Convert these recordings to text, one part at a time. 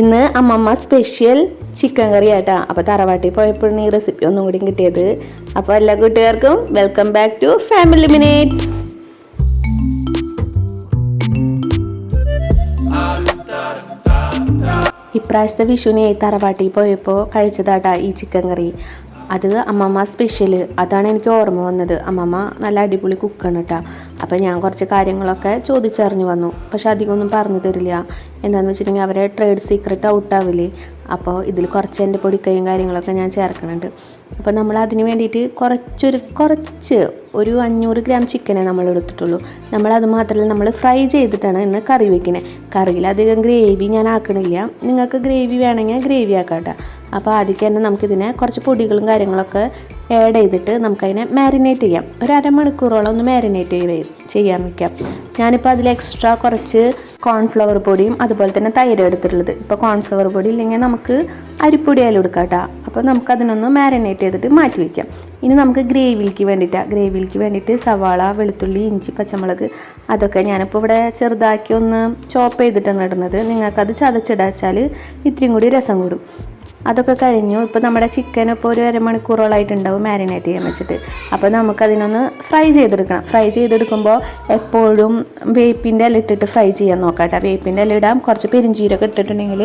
ഇന്ന് അമ്മമ്മ special chicken കറി ആട്ടാ അപ്പോൾ തറവാട്ടിൽ പോയപ്പോഴാണ് ഈ റെസിപ്പി ഒന്നും കൂടി കിട്ടിയത്. അപ്പോൾ എല്ലാ കൂട്ടുകാർക്കും welcome back to family minutes ഇപ്രാവശ്യത്തെ വിഷുവിനെ തറവാട്ടിൽ പോയപ്പോൾ കഴിച്ചതാട്ടാ ഈ ചിക്കൻ കറി. അത് അമ്മമ്മ സ്പെഷ്യൽ അതാണ് എനിക്ക് ഓർമ്മ വന്നത്. അമ്മമ്മ നല്ല അടിപൊളി കുക്കാണ് കേട്ടോ അപ്പോൾ ഞാൻ കുറച്ച് കാര്യങ്ങളൊക്കെ ചോദിച്ചറിഞ്ഞു വന്നു. പക്ഷെ അധികമൊന്നും പറഞ്ഞു തരില്ല. എന്താണെന്ന് വെച്ചിട്ടുണ്ടെങ്കിൽ അവരെ ട്രേഡ് സീക്രട്ട് ഔട്ടാവില്ലേ അപ്പോൾ ഇതിൽ കുറച്ച് എന്റെ പൊടിക്കൈയും കാര്യങ്ങളൊക്കെ ഞാൻ ചേർക്കുന്നുണ്ട് അപ്പോൾ നമ്മൾ അതിന് വേണ്ടിയിട്ട് കുറച്ചൊരു കുറച്ച് ഒരു അഞ്ഞൂറ് ഗ്രാം ചിക്കനെ നമ്മൾ എടുത്തിട്ടുള്ളൂ. നമ്മൾ അത് മാത്രമല്ല നമ്മൾ ഫ്രൈ ചെയ്തിട്ടാണ് ഇന്ന് കറി വെക്കുന്നത് കറിയിൽ അധികം ഗ്രേവി ഞാൻ ആക്കണില്ല. നിങ്ങൾക്ക് ഗ്രേവി വേണമെങ്കിൽ ഗ്രേവി ആക്കാട്ടോ. അപ്പോൾ ആദ്യം തന്നെ നമുക്കിതിനെ കുറച്ച് പൊടികളും കാര്യങ്ങളൊക്കെ ആഡ് ചെയ്തിട്ട് നമുക്കതിനെ മാരിനേറ്റ് ചെയ്യാം. ഒരു അരമണിക്കൂറോളം ഒന്ന് മാരിനേറ്റ് ചെയ്യാൻ വയ്ക്കാം ഞാനിപ്പോൾ അതിൽ എക്സ്ട്രാ കുറച്ച് കോൺഫ്ലവർ പൊടിയും അതുപോലെ തന്നെ തൈര് എടുത്തിട്ടുള്ളത്. ഇപ്പോൾ കോൺഫ്ലവർ പൊടി ഇല്ലെങ്കിൽ നമുക്ക് അരിപ്പൊടി അതിൽ എടുക്കാം കേട്ടോ. അപ്പോൾ നമുക്കതിനൊന്ന് മാരിനേറ്റ് ചെയ്തിട്ട് മാറ്റി വയ്ക്കാം ഇനി നമുക്ക് ഗ്രേവിയിലേക്ക് വേണ്ടിയിട്ടാണ് ഗ്രേവിയിലേക്ക് വേണ്ടിയിട്ട് സവാള വെളുത്തുള്ളി ഇഞ്ചി പച്ചമുളക് അതൊക്കെ ഞാനിപ്പോൾ ഇവിടെ ചെറുതാക്കി ഒന്ന് ചോപ്പ് ചെയ്തിട്ടാണ് ഇടുന്നത്. നിങ്ങൾക്കത് ചതച്ചിടാച്ചാൽ ഇത്രയും കൂടി രസം കൂടും. അതൊക്കെ കഴിഞ്ഞു. ഇപ്പോൾ നമ്മുടെ ചിക്കൻ ഇപ്പോൾ ഒരു അരമണിക്കൂറോളായിട്ടുണ്ടാവും മാരിനേറ്റ് ചെയ്യാൻ വെച്ചിട്ട്. അപ്പോൾ നമുക്കതിനൊന്ന് ഫ്രൈ ചെയ്തെടുക്കണം. ഫ്രൈ ചെയ്തെടുക്കുമ്പോൾ എപ്പോഴും വേപ്പിന്റെ ഇല ഇട്ടിട്ട് ഫ്രൈ ചെയ്യാൻ നോക്കാട്ടോ. വേപ്പിന്റെ ഇല ഇടാം. കുറച്ച് പെരിഞ്ചീരൊക്കെ ഇട്ടിട്ടുണ്ടെങ്കിൽ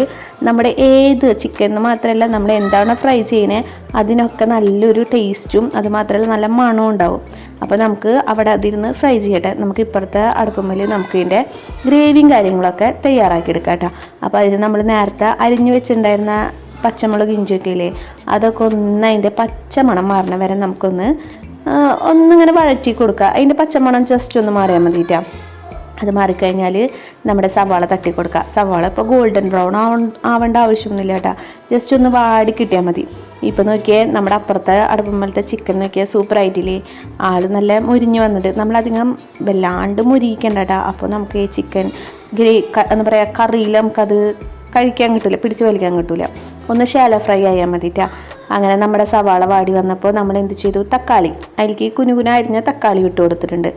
നമ്മുടെ ഏത് ചിക്കൻ മാത്രമല്ല നമ്മൾ എന്താണ് ഫ്രൈ ചെയ്യുന്നത് അതിനൊക്കെ നല്ലൊരു ടേസ്റ്റും അതുമാത്രമല്ല നല്ല മണവും ഉണ്ടാവും. അപ്പോൾ നമുക്ക് അവിടെ അതിരുന്ന് ഫ്രൈ ചെയ്യട്ടെ. നമുക്ക് ഇപ്പുറത്തെ അടുപ്പുമ്മൽ നമുക്ക് ഇതിന്റെ ഗ്രേവിയും കാര്യങ്ങളൊക്കെ തയ്യാറാക്കി എടുക്കാം കേട്ടോ അപ്പോൾ അതിന് നമ്മൾ നേരത്തെ അരിഞ്ഞു വെച്ചിട്ടുണ്ടായിരുന്ന പച്ചമുളക് ഇഞ്ചിയൊക്കെ ഇല്ലേ? അതൊക്കെ ഒന്ന് അതിന്റെ പച്ചമണം മാറണ വരെ നമുക്കൊന്ന് ഒന്നിങ്ങനെ വഴറ്റി കൊടുക്കുക. അതിന്റെ പച്ചമണം ജസ്റ്റ് ഒന്ന് മാറിയാൽ മതിയിട്ടാ അത് മാറിക്കഴിഞ്ഞാൽ നമ്മുടെ സവാള തട്ടി കൊടുക്കുക. സവാള ഇപ്പോൾ ഗോൾഡൻ ബ്രൗൺ ആവ ആവേണ്ട ആവശ്യമൊന്നുമില്ല കേട്ടോ. ജസ്റ്റ് ഒന്ന് വാടി കിട്ടിയാൽ മതി. ഇപ്പം നോക്കിയേ നമ്മുടെ അപ്പുറത്തെ അടുപ്പമ്പലത്തെ ചിക്കൻ നോക്കിയാൽ സൂപ്പർ ആയിട്ടില്ലേ? ആൾ നല്ല മുരിഞ്ഞ് വന്നിട്ട് നമ്മളധികം വല്ലാണ്ട് മുരിയിക്കണ്ട കേട്ടോ. അപ്പോൾ നമുക്ക് ഈ ചിക്കൻ ഗ്രേ എന്താ പറയുക കറിയിൽ നമുക്കത് കഴിക്കാൻ കിട്ടില്ല പിടിച്ച് വലിക്കാൻ കിട്ടില്ല ഒന്ന് ശാല ഫ്രൈ ആയാൽ മതിട്ടാ. അങ്ങനെ നമ്മുടെ സവാള വാടി വന്നപ്പോൾ നമ്മൾ എന്ത് ചെയ്തു? തക്കാളി. അതിലേക്ക് കുനുകുന അരിഞ്ഞ തക്കാളി ഇട്ട് കൊടുത്തിട്ടുണ്ട്.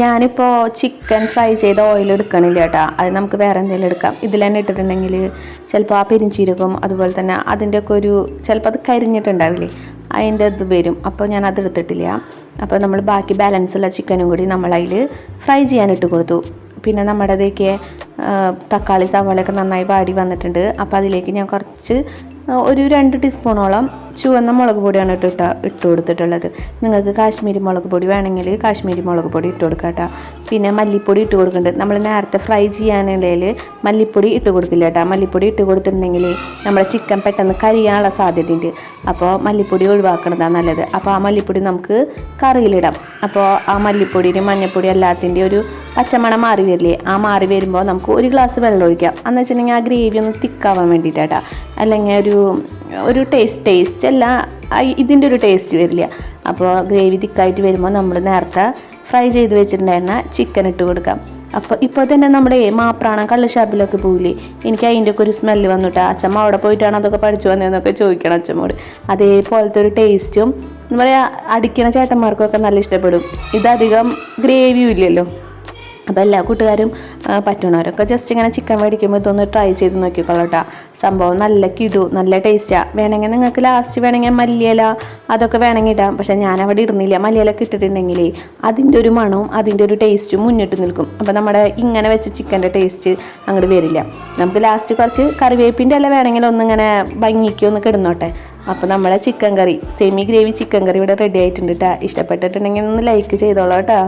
ഞാനിപ്പോൾ ചിക്കൻ ഫ്രൈ ചെയ്ത ഓയിൽ എടുക്കണില്ല കേട്ടോ അത് നമുക്ക് വേറെ എന്തെങ്കിലും എടുക്കാം. ഇതിൽ തന്നെ ഇട്ടിട്ടുണ്ടെങ്കിൽ ചിലപ്പോൾ ആ പെരിഞ്ചീരകം അതുപോലെ തന്നെ അതിന്റെയൊക്കെ ഒരു ചിലപ്പോൾ അത് കരിഞ്ഞിട്ടുണ്ടാവില്ലേ? അതിന്റെ ഇത് വരും. അപ്പോൾ ഞാൻ അത് എടുത്തിട്ടില്ല. അപ്പോൾ നമ്മൾ ബാക്കി ബാലൻസുള്ള ചിക്കനും കൂടി നമ്മളതിൽ ഫ്രൈ ചെയ്യാനിട്ട് കൊടുത്തു. പിന്നെ നമ്മുടെ ഇതൊക്കെ തക്കാളി സവാളയൊക്കെ നന്നായി വാടി വന്നിട്ടുണ്ട്. അപ്പോൾ അതിലേക്ക് ഞാൻ കുറച്ച് ഒരു രണ്ട് ടീസ്പൂണോളം ചുവന്ന മുളക് പൊടിയാണ് ഇട്ട ഇട്ട് കൊടുത്തിട്ടുള്ളത്. നിങ്ങൾക്ക് കാശ്മീരി മുളക് പൊടി വേണമെങ്കിൽ കാശ്മീരി മുളക് പൊടി ഇട്ട് കൊടുക്കാം കേട്ടോ പിന്നെ മല്ലിപ്പൊടി ഇട്ട് കൊടുക്കുന്നുണ്ട് നമ്മൾ നേരത്തെ ഫ്രൈ ചെയ്യാനുണ്ടെങ്കിൽ മല്ലിപ്പൊടി ഇട്ട് കൊടുക്കില്ല കേട്ടോ. മല്ലിപ്പൊടി ഇട്ട് കൊടുത്തിട്ടുണ്ടെങ്കിൽ നമ്മുടെ ചിക്കൻ പെട്ടെന്ന് കരിയാനുള്ള സാധ്യതയുണ്ട്. അപ്പോൾ മല്ലിപ്പൊടി ഒഴിവാക്കണതാണ് നല്ലത്. അപ്പോൾ ആ മല്ലിപ്പൊടി നമുക്ക് കറിയിലിടാം. അപ്പോൾ ആ മല്ലിപ്പൊടിയുടെ മഞ്ഞൾപ്പൊടി എല്ലാത്തിന്റെ ഒരു പച്ചമണം മാറി വരില്ലേ? ആ മാറി വരുമ്പോൾ നമുക്ക് ഒരു ഗ്ലാസ് വെള്ളം ഒഴിക്കാം. എന്ന് വെച്ചിട്ടുണ്ടെങ്കിൽ ആ ഗ്രേവി ഒന്ന് തിക്കാവാൻ വേണ്ടിയിട്ടാട്ടാ അല്ലെങ്കിൽ ഒരു ഒരു ടേസ്റ്റ് ടേസ്റ്റ് അല്ല ഇതിന്റെ ഒരു ടേസ്റ്റ് വരില്ല. അപ്പോൾ ഗ്രേവി തിക്കായിട്ട് വരുമ്പോൾ നമ്മൾ നേരത്തെ ഫ്രൈ ചെയ്ത് വെച്ചിട്ടുണ്ടായിരുന്ന ചിക്കൻ ഇട്ട് കൊടുക്കാം. അപ്പോൾ ഇപ്പോൾ തന്നെ നമ്മുടെ മാപ്രാണം കള്ളുഷാപ്പിലൊക്കെ പോവില്ലേ? എനിക്ക് അതിന്റെ ഒക്കെ ഒരു സ്മെല്ല് വന്നിട്ട് അച്ഛമ്മ അവിടെ പോയിട്ടാണ് അതൊക്കെ പഠിച്ചു വന്നതെന്നൊക്കെ ചോദിക്കണം അച്ഛമ്മോട്. അതേപോലത്തെ ഒരു ടേസ്റ്റും എന്താ പറയുക അടിക്കണ ചേട്ടന്മാർക്കൊക്കെ നല്ല ഇഷ്ടപ്പെടും. ഇതധികം ഗ്രേവിയും ഇല്ലല്ലോ. അപ്പോൾ എല്ലാ കൂട്ടുകാരും പറ്റണവരൊക്കെ ജസ്റ്റ് ഇങ്ങനെ ചിക്കൻ മേടിക്കുമ്പോൾ ഇതൊന്ന് ട്രൈ ചെയ്ത് നോക്കിക്കോളട്ടോ സംഭവം നല്ല കിടു നല്ല ടേസ്റ്റാണ് വേണമെങ്കിൽ നിങ്ങൾക്ക് ലാസ്റ്റ് വേണമെങ്കിൽ മല്ലിയില അതൊക്കെ വേണമെങ്കിൽ ഇടാം. പക്ഷേ ഞാൻ അവിടെ ഇടുന്നില്ല മല്ലിയിലൊക്കെ കിട്ടിയിട്ടുണ്ടെങ്കിൽ അതിന്റെ ഒരു മണവും അതിന്റെ ഒരു ടേസ്റ്റും മുന്നിട്ട് നിൽക്കും. അപ്പോൾ നമ്മുടെ ഇങ്ങനെ വെച്ച ചിക്കന്റെ ടേസ്റ്റ് അങ്ങോട്ട് വരില്ല. നമുക്ക് ലാസ്റ്റ് കുറച്ച് കറിവേപ്പിന്റെ അല്ല വേണമെങ്കിൽ ഒന്നിങ്ങനെ ഭംഗിക്ക് ഒന്ന് കിടന്നോട്ടെ. അപ്പോൾ നമ്മളെ chicken curry semi gravy chicken curry ഇവിടെ റെഡി ആയിട്ടുണ്ട് കേട്ടോ ഇഷ്ടപ്പെട്ടിട്ടുണ്ടെങ്കിൽ ഒന്ന് ലൈക്ക് ചെയ്തോളാം കേട്ടോ